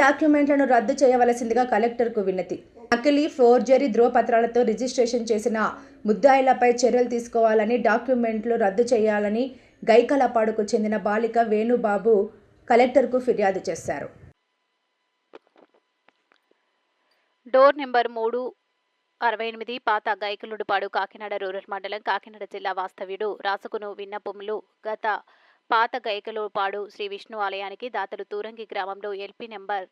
డాక్యుమెంట్లను రద్దు చేయవలసిందిగా కలెక్టర్కు వినతి. నకిలీ ఫోర్జరీ ధ్రువపత్రాలతో రిజిస్ట్రేషన్ చేసిన ముద్దాయిలపై చర్యలు తీసుకోవాలని డాక్యుమెంట్లు రద్దు చేయాలని గైకలపాడుకు చెందిన బాలిక వేణుబాబు కలెక్టర్కు ఫిర్యాదు చేశారు. డోర్ నెంబర్ మూడు అరవై ఎనిమిది పాత గైకులుడిపాడు కాకినాడ రూరల్ మండలం కాకినాడ జిల్లా వాస్తవ్యుడు. రాసుకును విన్నపములు గత పాత గైకలోపాడు శ్రీ విష్ణు ఆలయానికి దాతలు తూరంగి గ్రామంలో ఎల్పీ నెంబర్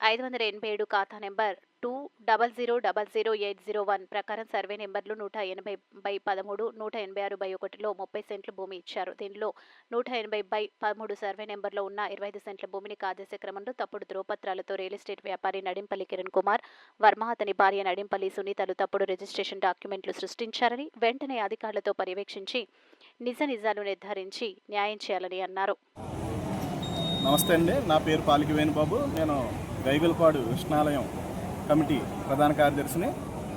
ఐదు వందల ఎనభై ఏడు ఖాతా number two double zero double zero eight zero one ప్రకారం సర్వే నెంబర్లు నూట ఎనభై బై పదమూడు నూట ఎనభై ఆరు బై ఒకటిలో ముప్పై సెంట్లు భూమి ఇచ్చారు. దీనిలో నూట ఎనభై బై పదమూడు సర్వే నెంబర్లో ఉన్న ఇరవై ఐదు సెంట్ల భూమిని కాజేసే క్రమంలో తప్పుడు ధ్రువపత్రాలతో రియల్ ఎస్టేట్ వ్యాపారి నడింపల్లి కిరణ్ కుమార్ వర్మ అతని భార్య నడింపల్లి సునీతలు తప్పుడు రిజిస్ట్రేషన్ డాక్యుమెంట్లు సృష్టించారని వెంటనే అధికారులతో పర్యవేక్షించి నిజ నిజాలు నిర్ధారించి న్యాయం చేయాలని అన్నారు. నమస్తే అండి. నా పేరు పాలికి వేణుబాబు. నేను గైగులపాడు విష్ణాలయం కమిటీ ప్రధాన కార్యదర్శిని.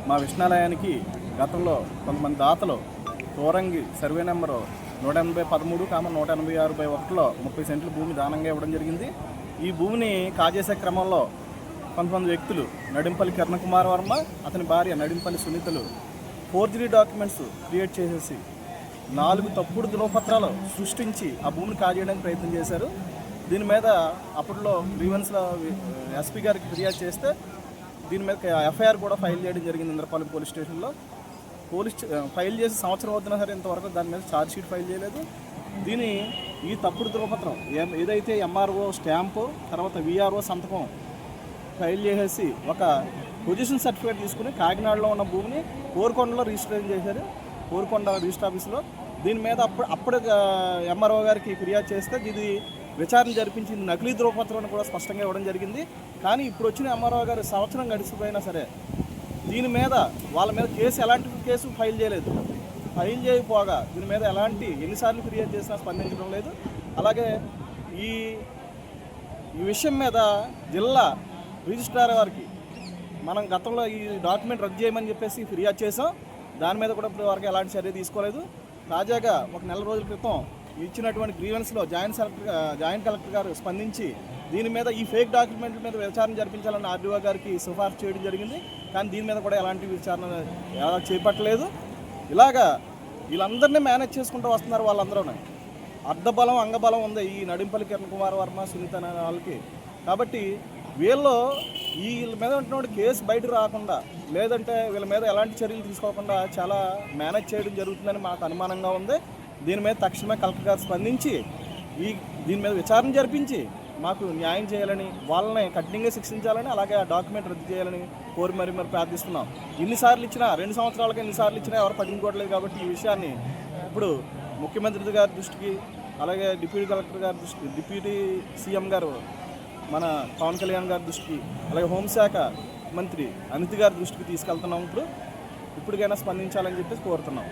మా విష్ణాలయానికి గతంలో కొంతమంది దాతలు తోరంగి సర్వే నెంబరు నూట ఎనభై పదమూడు కామ నూట ఎనభై ఆరు బై ఒకటిలో ముప్పై సెంట్లు భూమి దానంగా ఇవ్వడం జరిగింది. ఈ భూమిని కాజేసే క్రమంలో కొంతమంది వ్యక్తులు నడింపల్లి కిరణ్ కుమార్ వర్మ అతని భార్య నడింపల్లి సునీతలు ఫోర్జరీ డాక్యుమెంట్స్ క్రియేట్ చేసేసి నాలుగు తప్పుడు ధృవపత్రాలు సృష్టించి ఆ భూమిని కాజేయడానికి ప్రయత్నం చేశారు. దీని మీద అప్పట్లో గ్రీవెన్స్లో ఎస్పీ గారికి ఫిర్యాదు చేస్తే దీని మీద ఎఫ్ఐఆర్ కూడా ఫైల్ చేయడం జరిగింది ఇంద్రపాలెం పోలీస్ స్టేషన్లో. పోలీస్ ఫైల్ చేసి సంవత్సరం అవుతున్నా సరే ఇంతవరకు దాని మీద ఛార్జ్ షీట్ ఫైల్ చేయలేదు. దీని ఈ తప్పుడు ధృవపత్రం ఏ- ఏదైతే ఎంఆర్ఓ స్టాంపు తర్వాత విఆర్ఓ సంతకం ఫైల్ చేసేసి ఒక పొజిషన్ సర్టిఫికేట్ తీసుకుని కాకినాడలో ఉన్న భూమిని కోరుకొండలో రిజిస్ట్రేషన్ చేశారు. కోరుకొండ రిజిస్టర్ ఆఫీస్లో. దీని మీద అప్పుడు అప్పుడు ఎంఆర్ఓ గారికి ఫిర్యాదు చేస్తే ఇది విచారణ జరిపించింది. నకిలీ ధ్రువపత్రం కూడా స్పష్టంగా ఇవ్వడం జరిగింది. కానీ ఇప్పుడు వచ్చిన ఎంఆర్ఓ గారు సంవత్సరం గడిచిపోయినా సరే దీని మీద వాళ్ళ మీద కేసు ఎలాంటి కేసు ఫైల్ చేయలేదు. ఫైల్ చేయకపోగా దీని మీద ఎలాంటి ఎన్నిసార్లు ఫిర్యాదు చేసినా స్పందించడం లేదు. అలాగే ఈ ఈ విషయం మీద జిల్లా రిజిస్ట్రార్ వారికి మనం గతంలో ఈ డాక్యుమెంట్ రద్దు చేయమని చెప్పేసి ఫిర్యాదు చేసాం దాని మీద కూడా ఇప్పుడు వరకు ఎలాంటి చర్య తీసుకోలేదు. తాజాగా ఒక నెల రోజుల క్రితం ఇచ్చినటువంటి గ్రీవెన్స్లో జాయింట్ సెలెక్టర్ జాయింట్ కలెక్టర్ గారు స్పందించి దీని మీద ఈ ఫేక్ డాక్యుమెంట్ల మీద విచారణ జరిపించాలని ఆర్డీఓ గారికి సిఫార్సు చేయడం జరిగింది. కానీ దీని మీద కూడా ఎలాంటి విచారణ ఎలా చేపట్టలేదు. ఇలాగా వీళ్ళందరినీ మేనేజ్ చేసుకుంటూ వస్తున్నారు వాళ్ళందరూ అర్ధబలం అంగబలం ఉంది ఈ నడింపల్లి కిరణ్ కుమార్ వర్మ సునీత వాళ్ళకి. కాబట్టి వీళ్ళు వీళ్ళ మీద ఉంటున్న కేసు బయటకు రాకుండా లేదంటే వీళ్ళ మీద ఎలాంటి చర్యలు తీసుకోకుండా చాలా మేనేజ్ చేయడం జరుగుతుందని మాకు అనుమానంగా ఉంది. దీని మీద తక్షణమే కలెక్టర్ గారు స్పందించి ఈ దీని మీద విచారణ జరిపించి మాకు న్యాయం చేయాలని వాళ్ళని కఠినంగా శిక్షించాలని అలాగే ఆ డాక్యుమెంట్ రద్దు చేయాలని కోరి మరి మరి ప్రార్థిస్తున్నాం. ఎన్నిసార్లు ఇచ్చినా రెండు సంవత్సరాలకి ఎన్నిసార్లు ఇచ్చినా ఎవరు పట్టించుకోవట్లేదు కాబట్టి ఈ విషయాన్ని ఇప్పుడు ముఖ్యమంత్రి గారి దృష్టికి అలాగే డిప్యూటీ కలెక్టర్ గారి దృష్టికి డిప్యూటీ సీఎం గారు మన పవన్ కళ్యాణ్ గారి దృష్టికి అలాగే హోంశాఖ మంత్రి అనిత్ గారి దృష్టికి తీసుకెళ్తున్నాం ఇప్పుడు. ఇప్పటికైనా స్పందించాలని చెప్పేసి కోరుతున్నాం.